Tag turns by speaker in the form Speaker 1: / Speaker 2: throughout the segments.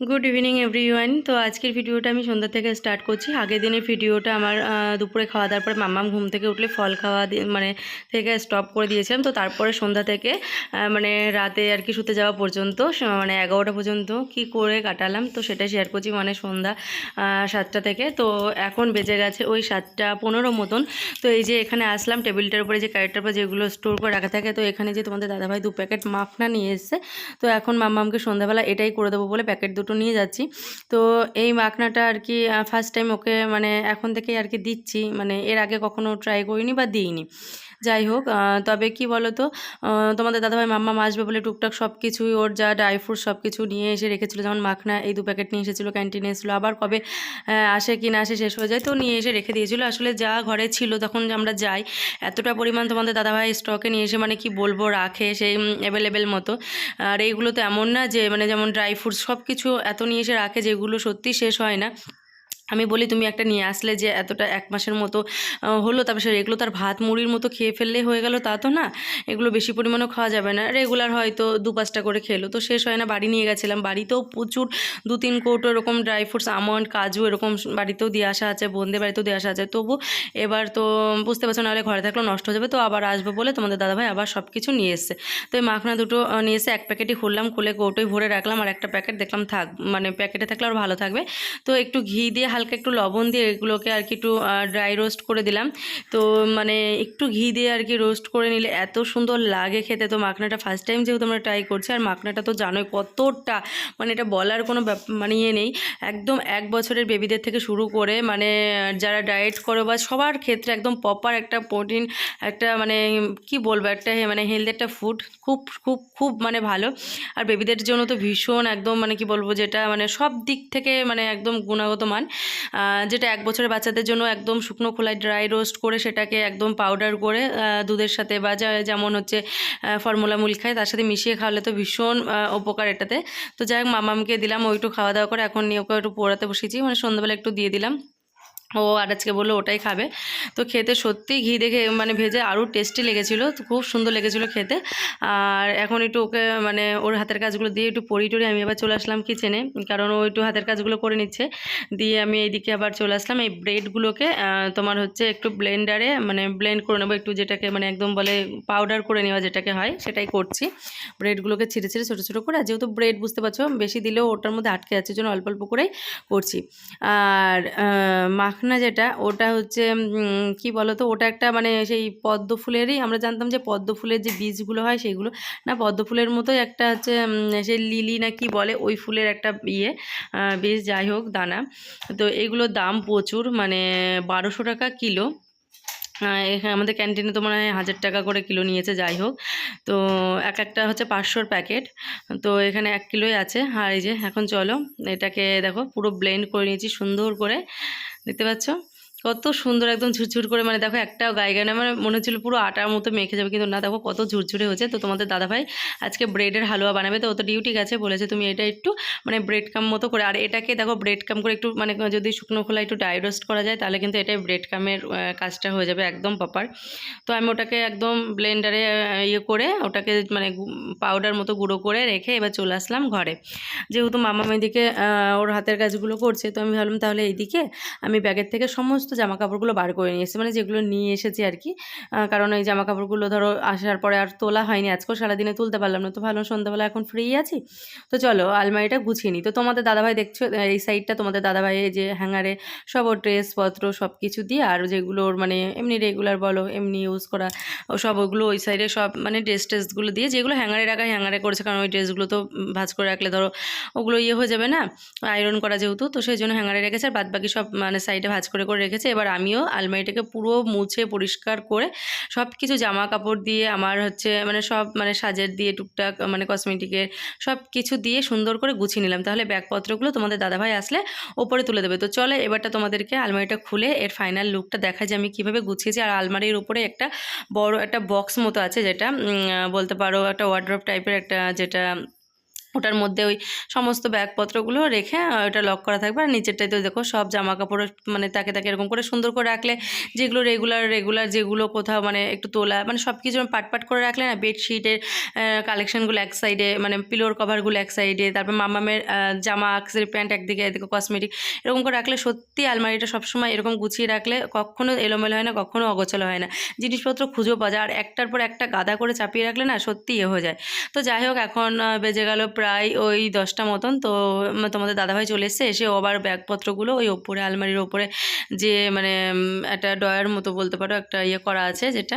Speaker 1: Good evening everyone তো আজকের ভিডিওটা আমি সন্ধ্যা থেকে স্টার্ট করছি। আগের দিনের ভিডিওটা আমার দুপুরে খাওয়া দাওয়ার পরে মাম্মাম ঘুম থেকে উঠলে ফল খাওয়া মানে থেকে স্টপ করে দিয়েছিলাম। তো তারপরে সন্ধ্যা থেকে মানে রাতে আর কি শুতে যাওয়া পর্যন্ত মানে এগারোটা পর্যন্ত কি করে কাটালাম, তো সেটা শেয়ার করছি মানে সন্ধ্যা সাতটা থেকে। তো এখন বেজে গেছে ওই সাতটা পনেরো মতন। তো এই যে এখানে আসলাম, টেবিলটার উপরে যে ক্যারেক্টার পর যেগুলো স্টোর করে রাখা থাকে, তো এখানে যে তোমাদের দাদাভাই দু প্যাকেট মাখনা নিয়ে এসছে, তো এখন মাম্মামকে সন্ধ্যাবেলা এটাই করে দেবো বলে প্যাকেট দুটো নিয়ে যাচ্ছি। তো এই মাখনাটা আর কি ফার্স্ট টাইম ওকে মানে এখন থেকেই আর কি দিচ্ছি। মানে এর আগে কখনো ট্রাই করিনি বা দিইনি। যাই হোক তবে কি বলো তো তোমাদের দাদাভাই মাম্মা আসবে বলে টুকটাক সব কিছুই ওর যা ড্রাই ফ্রুট সব কিছু নিয়ে এসে রেখেছিলো, যেমন মাখনা এই দু প্যাকেট নিয়ে এসেছিল ক্যান্টিনে এসেছিল, আবার কবে আসে কি না আসে শেষ হয়ে যায়, তো নিয়ে এসে রেখে দিয়েছিলো। আসলে যা ঘরে ছিল তখন আমরা যাই, এতটা পরিমাণ তোমাদের দাদাভাই স্টকে নিয়ে এসে মানে কি বলব, রাখে সেই অ্যাভেলেবেল মতো। আর এইগুলো তো এমন না যে মানে যেমন ড্রাই ফ্রুটস সব কিছু এত নিয়ে এসে রাখে যেগুলো সত্যি শেষ হয় না। আমি বলি, তুমি একটা নিয়ে আসলে যে এতটা এক মাসের মতো হলো, তারপর সে এগুলো তার ভাত মুড়ির মতো খেয়ে ফেললেই হয়ে গেল, তা তো না? এগুলো বেশি পরিমাণেও খাওয়া যাবে না। রেগুলার হয়তো দু পাঁচটা করে খেলো, তো শেষ হয় না, বাড়ি নিয়ে গেছিলাম। বাড়িতেও প্রচুর দু তিন কৌটো এরকম ড্রাই ফ্রুটস আমন্ড কাজু এরকম বাড়িতেও দিয়ে আসা আছে, বোনদের বাড়িতেও দিয়ে আসা আছে। তবু এবার তো বুঝতে পারছ, নাহলে ঘরে থাকলেও নষ্ট হয়ে যাবে, তো আবার আসবে বলে তোমাদের দাদাভাই আবার সব কিছু নিয়ে এসছে। তো এই মাখনা দুটো নিয়ে এসে এক প্যাকেটই খুললাম, খুলে কৌটোয় ভরে রাখলাম, আর একটা প্যাকেট দেখলাম থাক মানে প্যাকেটে থাকলে আর ভালো থাকবে। তো একটু ঘি দিয়ে হালকা একটু লবণ দিয়ে এগুলোকে আর কি একটু ড্রাই রোস্ট করে দিলাম। তো মানে একটু ঘি দিয়ে আর কি রোস্ট করে নিলে এত সুন্দর লাগে খেতে। তো মাখনাটা ফার্স্ট টাইম যেহেতু আমরা ট্রাই করছি, আর মাখনাটা তো জানোই কতটা মানে এটা বলার কোনো মানে ইয়ে নেই। একদম এক বছরের বেবিদের থেকে শুরু করে মানে যারা ডায়েট করে বা সবার ক্ষেত্রে একদম প্রপার একটা প্রোটিন একটা মানে কি বলব, একটা মানে হেলদি একটা ফুড খুব খুব খুব মানে ভালো। আর বেবিদের জন্য তো ভীষণ একদম মানে কি বলব, যেটা মানে সব দিক থেকে মানে একদম গুণগত মান। যেটা এক বছরের বাচ্চাদের জন্য একদম শুকনো খোলায় ড্রাই রোস্ট করে সেটাকে একদম পাউডার করে দুধের সাথে বা যেমন হচ্ছে ফর্মুলা মুল খায়, তার সাথে মিশিয়ে খাওয়ালে তো ভীষণ উপকার এটাতে। তো যাই হোক, মামামকে দিলাম ওইটু খাওয়া দাওয়া করে, এখন নিয়ে ওকে একটু পোড়াতে বসেছি মানে সন্ধ্যাবেলা একটু দিয়ে দিলাম। ও আর আজকে বলল ওটাই খাবে। তো খেতে সত্যি ঘি দেখে মানে ভেজে আরও টেস্টি লেগেছিলো তো খুব সুন্দর লেগেছিলো খেতে। আর এখন একটু ওকে মানে ওর হাতের কাজগুলো দিয়ে একটু পরি টরি আমি আবার চলে আসলাম কিচেনে কারণ ও একটু হাতের কাজগুলো করে নিচ্ছে। দিয়ে আমি এইদিকে আবার চলে আসলাম এই ব্রেডগুলোকে তোমার হচ্ছে একটু ব্লেন্ডারে মানে ব্লেন্ড করে নেব একটু যেটাকে মানে একদম বলে পাউডার করে নেওয়া যেটাকে হয় সেটাই করছি। ব্রেডগুলোকে ছিঁড়ে ছিঁড়ে ছোটো ছোটো করে আর যেহেতু ব্রেড বুঝতে পারছ বেশি দিলেও ওটার মধ্যে আটকে যাচ্ছে জন্য অল্প অল্প করেই করছি। আর আহ, মাখনা যেটা, ওটা হচ্ছে কি বলো তো ওটা একটা মানে সেই পদ্ম ফুলেরই, আমরা জানতাম যে পদ্ম ফুলের যে বীজগুলো হয় সেগুলো, না পদ্ম ফুলের মতোই একটা হচ্ছে সেই লিলি না কি বলে, ওই ফুলের একটা ইয়ে বীজ, যাই হোক, দানা। তো এগুলোর দাম প্রচুর মানে বারোশো টাকা কিলো। এখানে আমাদের ক্যান্টিনে তো মনে হয় হাজার টাকা করে কিলো নিয়েছে, যাই হোক। তো এক একটা হচ্ছে পাঁচশোর প্যাকেট। তো এখানে এক কিলোই আছে। আর এই যে, এখন চলো, এটাকে দেখো, পুরো ব্লেন্ড করে নিয়েছি সুন্দর করে। দেখতে পাচ্ছ? কত সুন্দর একদম ঝুরঝুর করে মানে দেখো একটাও গায়ে গায়ে মানে মনে হচ্ছিল পুরো আটার মতো মেখে যাবে, কিন্তু না, দেখো কত ঝুরঝুরে হয়েছে। তো তোমাদের দাদাভাই আজকে ব্রেডের হালুয়া বানাবে, তো ও তো ডিউটি গেছে, বলেছে তুমি এটা একটু মানে ব্রেড কাম মতো করে, আর এটাকে দেখো ব্রেড কাম করে একটু মানে যদি শুকনো খোলা একটু ডাই রোস্ট করা যায়, তাহলে কিন্তু এটাই ব্রেড কামের কাজটা হয়ে যাবে একদম প্রপার তো আমি ওটাকে একদম ব্লেন্ডারে ইয়ে করে, ওটাকে মানে পাউডার মতো গুঁড়ো করে রেখে এবার চলে আসলাম ঘরে। যেহেতু মামা মেয়েদিকে ওর হাতের কাজগুলো করছে, তো আমি ভাবলাম তাহলে এইদিকে আমি ব্যাগের থেকে সমস্ত জামা কাপড়গুলো বার করে নিয়ে মানে যেগুলো নিয়ে এসেছি আর কি। কারণ এই জামা কাপড়গুলো ধরো আসার পরে আর তোলা হয়নি, আজকেও সারাদিনে তুলতে পারলাম না, তো ভালো সন্ধ্যাবেলা এখন ফ্রি আছি। তো চলো আলমারিটা গুছিয়ে নিই। তো তোমাদের দাদাভাই দেখছ এই সাইডটা তোমাদের দাদাভাই যে হ্যাঙ্গারে সব ওর ড্রেসপত্র সব কিছু দিয়ে আর যেগুলো ওর মানে এমনি রেগুলার বলো, এমনি ইউজ করা সব ওগুলো ওই সাইডে সব মানে ড্রেস ট্রেসগুলো দিয়ে যেগুলো হ্যাঙ্গারে রাখা হ্যাঙ্গারে করেছে, কারণ ওই ড্রেসগুলো তো ভাঁজ করে রাখলে ধরো ওগুলো ইয়ে হয়ে যাবে না আয়রন করা যেহেতু, তো সেই জন্য হ্যাঙ্গারে রেখেছে আর বাদ বাকি সব মানে সাইডে ভাঁজ করে করে রেখেছে। এবার আমিও আলমারিটাকে পুরো মুছে পরিষ্কার করে সব কিছু জামা কাপড় দিয়ে, আমার হচ্ছে মানে সব মানে সাজের দিয়ে, টুকটাক মানে কসমেটিকের সব কিছু দিয়ে সুন্দর করে গুছিয়ে নিলাম। তাহলে ব্যাগপত্রগুলো তোমাদের দাদাভাই আসলে ওপরে তুলে দেবে। তো চলে এবারটা তোমাদেরকে আলমারিটা খুলে এর ফাইনাল লুকটা দেখা যে আমি কীভাবে গুছিয়েছি। আর আলমারির উপরে একটা বড় একটা বক্স মতো আছে যেটা বলতে পারো একটা ওয়ার্ড্রপ টাইপের একটা যেটা ওটার মধ্যে ওই সমস্ত ব্যাগপত্রগুলো রেখে ওটা লক করা থাকবে। আর নিচেরটাই তো দেখো সব জামা কাপড় মানে তাকে তাকে এরকম করে সুন্দর করে রাখলে, যেগুলো রেগুলার রেগুলার যেগুলো কোথাও মানে একটু তোলা মানে সব কিছু পাট পাট করে রাখলে না বেডশিটের কালেকশানগুলো এক সাইডে মানে পিলোর কভারগুলো এক সাইডে তারপর মামামের জামা আকসের প্যান্ট একদিকে, এদিকে কসমেটিক এরকম করে রাখলে সত্যি আলমারিটা সবসময় এরকম গুছিয়ে রাখলে কখনো এলোমেলো হয় না, কখনো অগোছালো হয় না। জিনিসপত্র খুঁজেও পাওয়া যায় আর একটার পর একটা গাদা করে চাপিয়ে রাখলে না সত্যি ইয়ে হয়ে যায়। তো যাই হোক, এখন বেজে গেল প্রায় ওই দশটা মতন। তো তোমাদের দাদাভাই চলে এসছে, এসে আবার ব্যাগপত্রগুলো ওই ওপরে, আলমারির ওপরে যে মানে একটা ডয়ার মতো বলতে পারো, একটা ইয়ে করা আছে যেটা।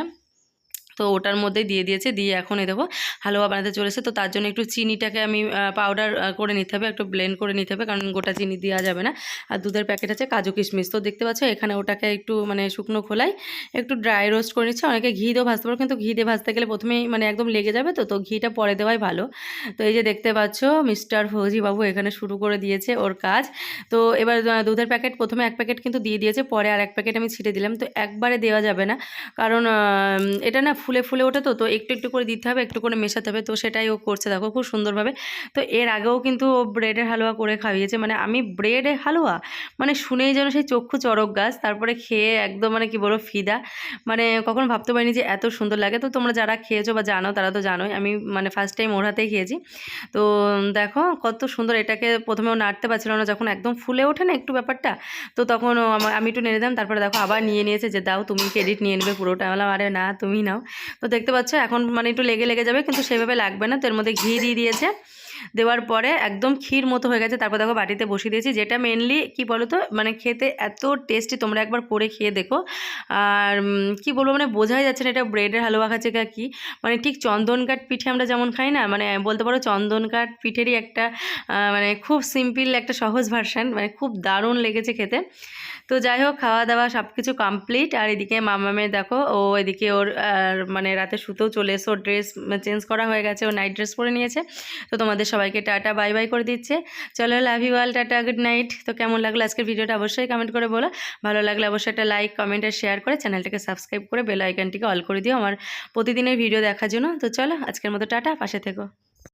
Speaker 1: তো ওটার মধ্যেই দিয়ে দিয়েছে, দিয়ে এখন এই দেখো হালুয়া বানাতে চলেছে। তো তার জন্য একটু চিনিটাকে আমি পাউডার করে নিতে হবে, একটু ব্লেন্ড করে নিতে হবে, কারণ গোটা চিনি দেওয়া যাবে না। আর দুধের প্যাকেট আছে কাজু কিশমিশ। তো দেখতে পাচ্ছ এখানে ওটাকে একটু মানে শুকনো খোলাই একটু ড্রাই রোস্ট করে নিচ্ছে। অনেকে ঘি দিয়েও ভাজতে পারো, কিন্তু ঘি দিয়ে ভাজতে গেলে প্রথমেই মানে একদম লেগে যাবে তো তো ঘিটা পরে দেওয়াই ভালো। তো এই যে দেখতে পাচ্ছ মিস্টার ফৌজি বাবু এখানে শুরু করে দিয়েছে ওর কাজ। তো এবার দুধের প্যাকেট প্রথমে এক প্যাকেট কিন্তু দিয়ে দিয়েছে, পরে আর এক প্যাকেট আমি ছিটে দিলাম। তো একবারে দেওয়া যাবে না। কারণ এটা না ফুলে ফুলে ওঠে তো তো একটু একটু করে দিতে হবে, একটু করে মেশাতে হবে, তো সেটাই ও করছে দেখো খুব সুন্দরভাবে। তো এর আগেও কিন্তু ও ব্রেডের হালুয়া করে খাইয়েছে মানে আমি ব্রেডের হালুয়া? মানে শুনেই যেন সেই চক্ষু চড়ক গাছ, তারপরে খেয়ে একদম মানে কি বলব ফিদা। মানে কখনো ভাবতে পারিনি যে এত সুন্দর লাগে। তো তোমরা যারা খেয়েছো বা জানো তারা তো জানোই, আমি মানে ফার্স্ট টাইম ওর হাতেই খেয়েছি। তো দেখো কত সুন্দর এটাকে প্রথমে ও নাড়তে পারছিল না, যখন একদম ফুলে ওঠে না একটু ব্যাপারটা, তো তখন আমি একটু নেড়ে দিলাম, তারপরে দেখো আবার নিয়ে নিয়েছে যে দাও তুমি ক্রেডিট নিয়ে নেবে পুরোটা। বললাম, আরে না, তুমি নাও। তো দেখতে পাচ্ছ, এখন মানে একটু লেগে লেগে যাবে, কিন্তু সেভাবে লাগবে না, তো এর মধ্যে ঘি দিয়ে দিয়েছে। দেওয়ার পরে একদম ক্ষীর মতো হয়ে গেছে। তারপর দেখো বাটিতে বসিয়ে দিয়েছি। যেটা মেনলি কি বলো তো মানে খেতে এত টেস্টি তোমরা একবার করে খেয়ে দেখো। আর কি বলব? মানে বোঝাই যাচ্ছে না এটা ব্রেডের হালুয়া খাচ্ছে কা কি? মানে ঠিক চন্দন কাঠ পিঠে আমরা যেমন খাই না মানে বলতে পারো চন্দন কাঠ পিঠেরই একটা মানে খুব সিম্পল একটা সহজ ভার্সান মানে খুব দারুণ লেগেছে খেতে। তো যাই হোক, খাওয়া দাওয়া সব কিছু কমপ্লিট আর এদিকে মামামে দেখো, ও এদিকে ওর মানে রাতে শুতেও চলে এসে ওর ড্রেস চেঞ্জ করা হয়ে গেছে, ও নাইট ড্রেস পরে নিয়েছে। তো তোমাদের সবাইকে টাটা, বাই বাই করে দিচ্ছে। চলো love you all tata good night তো কেমন লাগল আজকের ভিডিওটা অবশ্যই কমেন্ট করে বলো। ভালো লাগলে অবশ্যই একটা লাইক কমেন্ট আর শেয়ার করে চ্যানেলটাকে সাবস্ক্রাইব করে বেল আইকনটিকে অল করে দিও আমার প্রতিদিনের ভিডিও দেখার জন্য। তো চলো, আজকের মতো টাটা, পাশে থেকো।